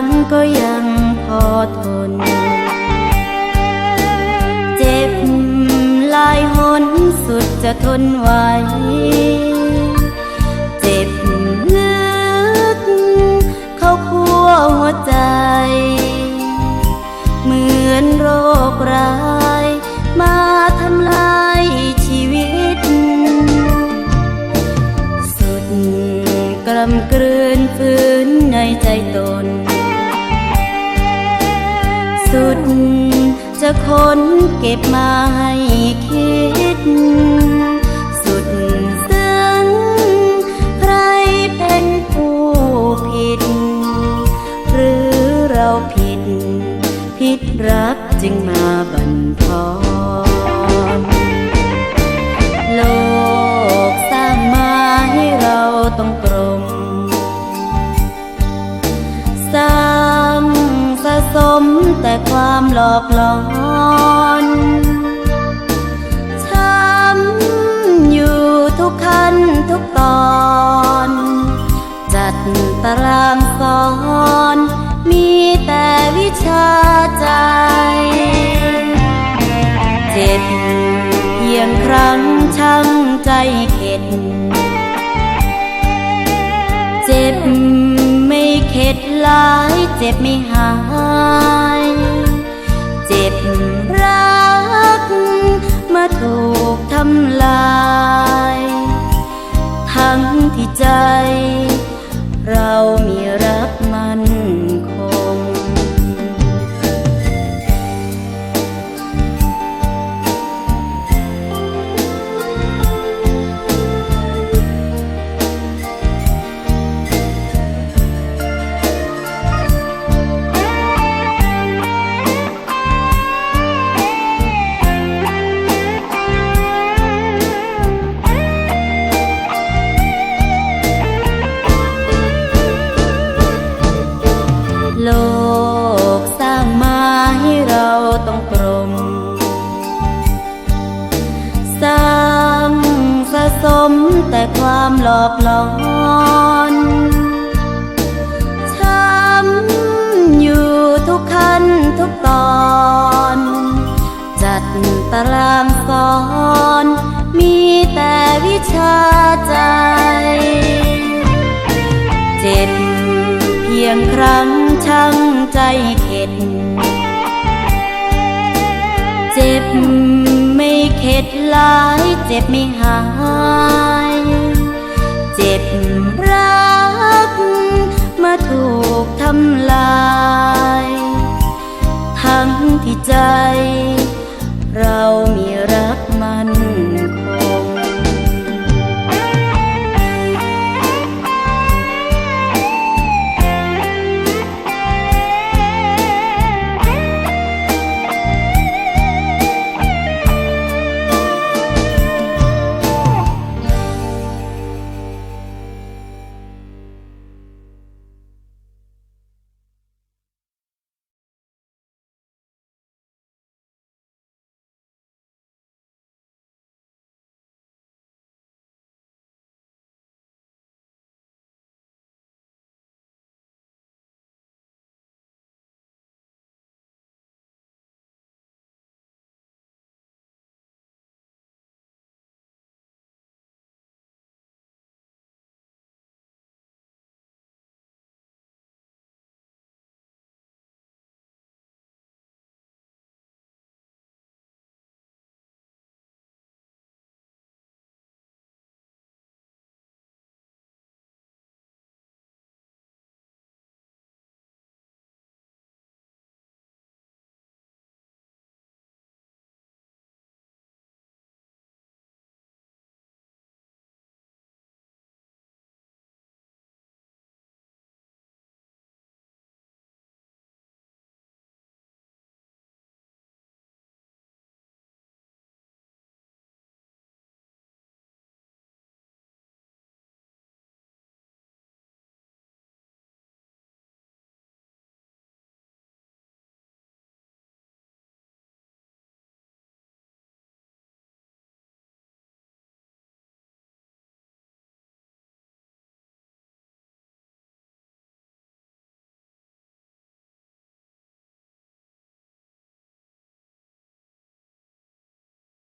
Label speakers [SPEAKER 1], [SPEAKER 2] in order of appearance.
[SPEAKER 1] รั้งก็ยังพอทน เจ็บหลายหนสุดจะทนไหว สุด จะค้นเก็บมาให้คิด สุดซึ้งใครเป็นผู้ผิด หรือเราผิด ผิดรักจึงมาบันทอน อกหลอนช้ำอยู่ทุกขั้นทุกตอน จัดตารางสอน มีแต่วิชาใจ เจ็บเพียงครั้งช่างใจเข็ด เจ็บไม่เข็ดหลายเจ็บไม่หาย เจ็บ หลอกหลอนช้ำอยู่ทุกขั้นทุกตอน จัดตารางสอน มีแต่วิชาใจ เจ็บเพียงครั้งช่างใจเข็ด เจ็บไม่เข็ดหลายเจ็บไม่หาย เจ็บรัก มาถูกทำลาย ทั้งที่ใจ